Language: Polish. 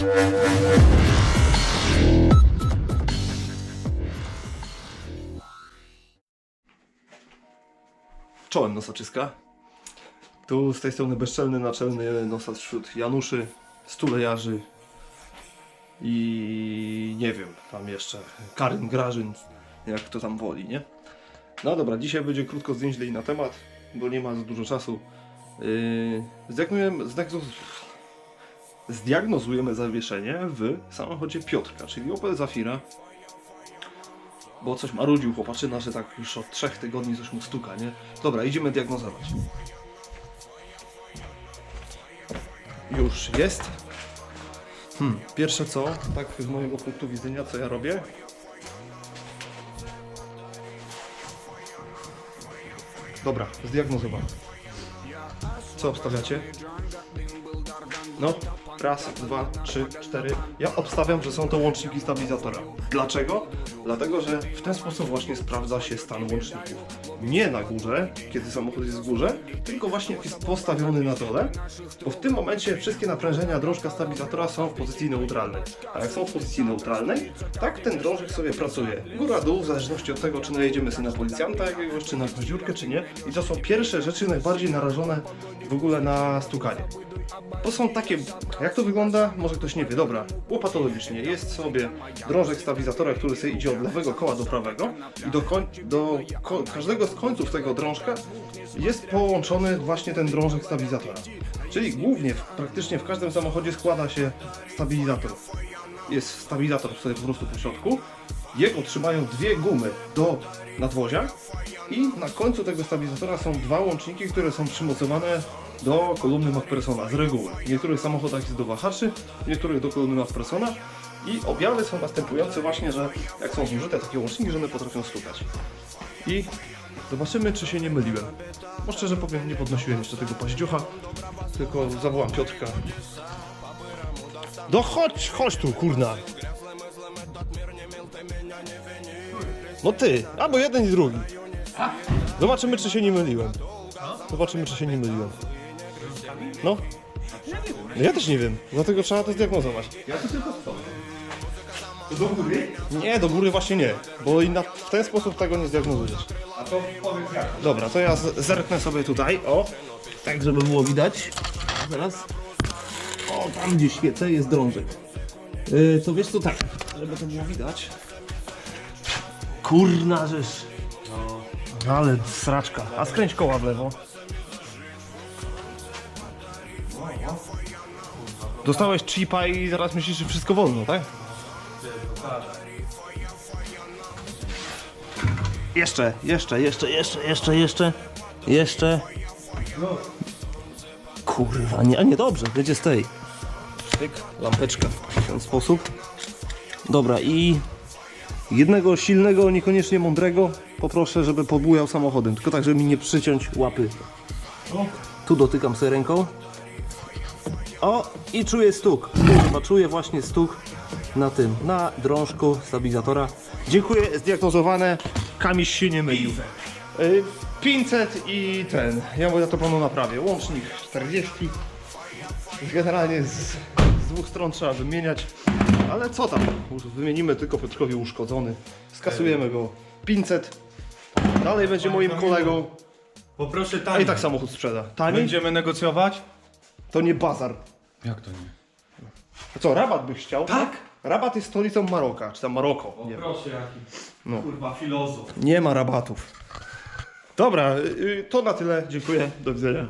Czołem nosaczyska. Tu z tej strony bezczelny naczelny nosacz wśród Januszy, stulejarzy i nie wiem, tam jeszcze Karyn Grażyn, jak to tam woli, nie? No dobra, dzisiaj będzie krótko i na temat, bo nie ma za dużo czasu. Yy, zdiagnozujemy, zdiagnoz- zdiagnozujemy zawieszenie w samochodzie Piotrka, czyli Opel Zafira. Bo coś marudził chłopaczyna, że tak już od trzech tygodni coś mu stuka, nie? Dobra, idziemy diagnozować. Już jest. Hmm, pierwsze co, tak z mojego punktu widzenia, co ja robię? Dobra, zdiagnozowałem. Co obstawiacie? No, raz, dwa, trzy, cztery. Ja obstawiam, że są to łączniki stabilizatora. Dlaczego? Dlatego, że w ten sposób właśnie sprawdza się stan łączników. Nie na górze, kiedy samochód jest w górze, tylko właśnie jak jest postawiony na dole, bo w tym momencie wszystkie naprężenia drążka stabilizatora są w pozycji neutralnej. A jak są w pozycji neutralnej, tak ten drążek sobie pracuje. Góra, dół, w zależności od tego, czy najedziemy sobie na policjanta jakiegoś, czy na koziurkę, czy nie. I to są pierwsze rzeczy najbardziej narażone w ogóle na stukanie. To są takie, jak to wygląda? Może ktoś nie wie, dobra, łopatologicznie jest sobie drążek stabilizatora, który sobie idzie od lewego koła do prawego i do, do każdego z końców tego drążka jest połączony właśnie ten drążek stabilizatora. Czyli głównie, praktycznie w każdym samochodzie składa się stabilizator. Jest stabilizator sobie po prostu po środku, jego trzymają dwie gumy do nadwozia i na końcu tego stabilizatora są dwa łączniki, które są przymocowane do kolumny McPhersona z reguły. W niektórych samochodach jest do wahaczy, w niektórych do kolumny McPhersona i objawy są następujące właśnie, że jak są zużyte takie łączniki, że one potrafią stukać. I zobaczymy, czy się nie myliłem. Bo szczerze powiem, nie podnosiłem jeszcze tego paździocha, tylko zawołam Piotrka. No chodź, chodź tu, kurna. No ty, albo jeden i drugi. Zobaczymy, czy się nie myliłem. Zobaczymy, czy się nie myliłem. No. No ja też nie wiem, dlatego trzeba to zdiagnozować. Ja tu tylko stoję. Do góry? Nie, do góry właśnie nie, bo i na, w ten sposób tego nie zdiagnozujesz. A to powiedz jak. Dobra, to ja z- zerknę sobie tutaj, o, tak żeby było widać. Teraz. O, tam gdzie świecę jest drążek. Yy, to wiesz co, tak, żeby to było widać. Kurna rzecz. Ale sraczka. A skręć koła w lewo. Dostałeś chipa i zaraz myślisz, że wszystko wolno, tak? Jeszcze, jeszcze, jeszcze, jeszcze, jeszcze, jeszcze, jeszcze. Kurwa, nie, a nie dobrze, będzie z tej. Tyk, lampeczka w ten sposób. Dobra i jednego silnego, niekoniecznie mądrego poproszę, żeby pobujał samochodem, tylko tak, żeby mi nie przyciąć łapy. Tu dotykam sobie ręką. O, i czuję stuk. Kurwa, czuję właśnie stuk na tym, na drążku stabilizatora. Dziękuję, zdiagnozowane. Kamiś się nie mylił. Y, 500 i ten. Ja mówię, ja to panu naprawię. Łącznik 40. Generalnie z, z dwóch stron trzeba wymieniać. Ale co tam? Wymienimy tylko Piotrkowi uszkodzony. Skasujemy go. 500. Dalej będzie moim kolegą. Poproszę A tam. i tak samochód sprzeda. Taniej? Będziemy negocjować? To nie bazar. Jak to nie? A co, rabat byś chciał? Tak. Rabat jest stolicą Maroka, czy tam Maroko. Nie, wiem. Proszę jaki. No. Kurwa filozof. nie ma rabatów. Dobra, y, to na tyle. Dziękuję. Do widzenia.